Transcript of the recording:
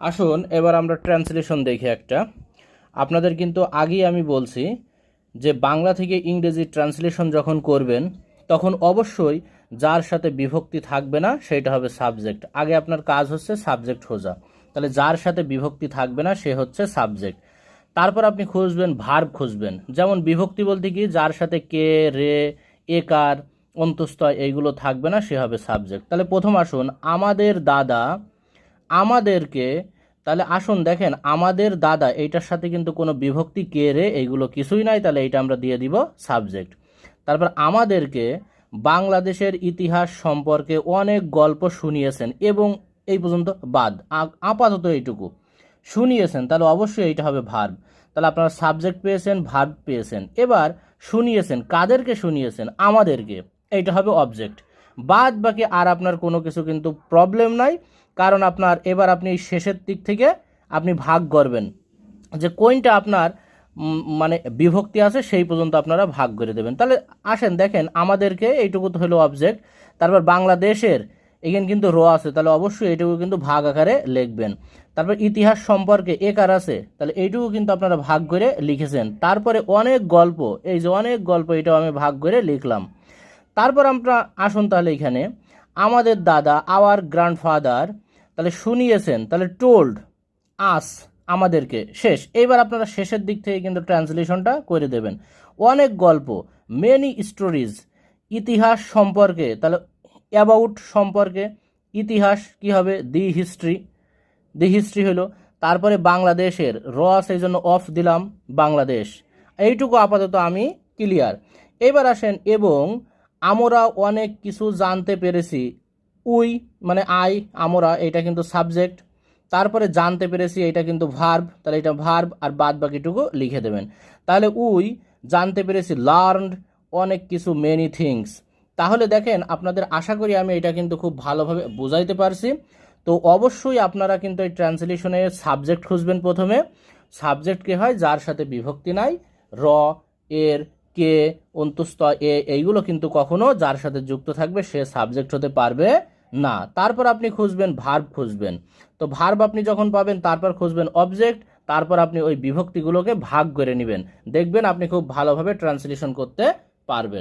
আসুন, এবার আমরা ট্রান্সলেশন দেখি একটা। আপনাদের কিন্তু আগেই আমি বলছি যে বাংলা থেকে ইংরেজি ট্রান্সলেশন যখন করবেন, তখন অবশ্যই যার সাথে বিভক্তি থাকবে না, সেটা হবে সাবজেক্ট। আগে আপনার কাজ হচ্ছে সাবজেক্ট খোঁজা। তাহলে যার সাথে বিভক্তি থাকবে না, সে হচ্ছে সাবজেক্ট। তারপর আপনি খুঁজবেন, ভার্ব খুঁজবেন। যেমন বিভক্তি বলতে কি, যার সাথে কে, রে একার অন্তস্থ এইগুলো থাকবে না, সে হবে সাবজেক্ট। তাহলে প্রথম আসুন, আমাদের দাদা আমাদেরকে, তাহলে আসুন দেখেন, আমাদের দাদা, এইটার সাথে কিন্তু কোনো বিভক্তি কে রে, এইগুলো কিছুই নাই, তাহলে এইটা আমরা দিয়ে দিব সাবজেক্ট। তারপর আমাদেরকে বাংলাদেশের ইতিহাস সম্পর্কে অনেক গল্প শুনিয়েছেন এবং এই পর্যন্ত বাদ আপাতত এইটুকু শুনিয়েছেন, তাহলে অবশ্যই এইটা হবে ভার্ব তাহলে আপনারা সাবজেক্ট পেয়েছেন ভার্ব পেয়েছেন। এবার শুনিয়েছেন, কাদেরকে শুনিয়েছেন? আমাদেরকে, এইটা হবে অবজেক্ট বাদ বাকি আর আপনার কোনো কিছু কিন্তু প্রবলেম নাই। কারণ আপনার এবার আপনি শেষের দিক থেকে আপনি ভাগ করবেন। যে কোনটা আপনার মানে বিভক্তি আছে সেই পর্যন্ত আপনারা ভাগ করে দেবেন। তাহলে আসেন, দেখেন আমাদেরকে এইটুকু তো হলো অবজেক্ট তারপর বাংলাদেশের এখানে কিন্তু র আছে, তাহলে অবশ্যই এইটুকু কিন্তু ভাগ আকারে লিখবেন। তারপর ইতিহাস সম্পর্কে একার আছে, তাহলে এইটুকু কিন্তু আপনারা ভাগ করে লিখেছেন। তারপরে অনেক গল্প, এই যে অনেক গল্প এটাও আমি ভাগ করে লিখলাম। তারপর আমরা আসুন তাহলে এখানে, আমাদের দাদা আওয়ার গ্র্যান্ডফাদার তাহলে শুনিয়েছেন, তাহলে টোল্ড আস আমাদেরকে, শেষ। এইবার আপনারা শেষের দিক থেকে কিন্তু ট্রান্সলেশনটা করে দেবেন। অনেক গল্প মেনি স্টোরিজ ইতিহাস সম্পর্কে, তাহলে অ্যাবাউট সম্পর্কে, ইতিহাস কি হবে? দি হিস্ট্রি দি হিস্ট্রি হলো, তারপরে বাংলাদেশের রস এই জন্য অফ দিলাম, বাংলাদেশ। এইটুকু আপাতত আমি ক্লিয়ার এবার আসেন, এবং আমরা অনেক কিছু জানতে পেরেছি উই মানে আই, আমরা, এটা কিন্তু সাবজেক্ট। তারপরে জানতে পেরেছি এটা কিন্তু ভার্ব, তাহলে এটা ভার্ব আর বাদ বাকিটুকু লিখে দেবেন। তাহলে উই, জানতে পেরেছি, লার্নড, অনেক কিছু, মেনি থিংস। তাহলে দেখেন, আপনাদের আশা করি আমি এটা কিন্তু খুব ভালোভাবে বোঝাইতে পারছি। তো অবশ্যই আপনারা কিন্তু এই ট্রান্সলেশনে সাবজেক্ট খুঁজবেন প্রথমে। সাবজেক্ট কে হয়? যার সাথে বিভক্তি নাই। র, এর, কে অন্তুস্ত এ, এইগুলো কিন্তু কখনো যার সাথে যুক্ত থাকবে, সে সাবজেক্ট হতে পারবে। না, তারপর আপনি খুঁজবেন ভার্ব খুঁজবেন। তো ভার্ব আপনি যখন পাবেন, তারপর খুঁজবেন অবজেক্ট তারপর আপনি ওই বিভক্তিগুলোকে ভাগ করে নেবেন। দেখবেন আপনি খুব ভালোভাবে ট্রান্সলেশন করতে পারবেন।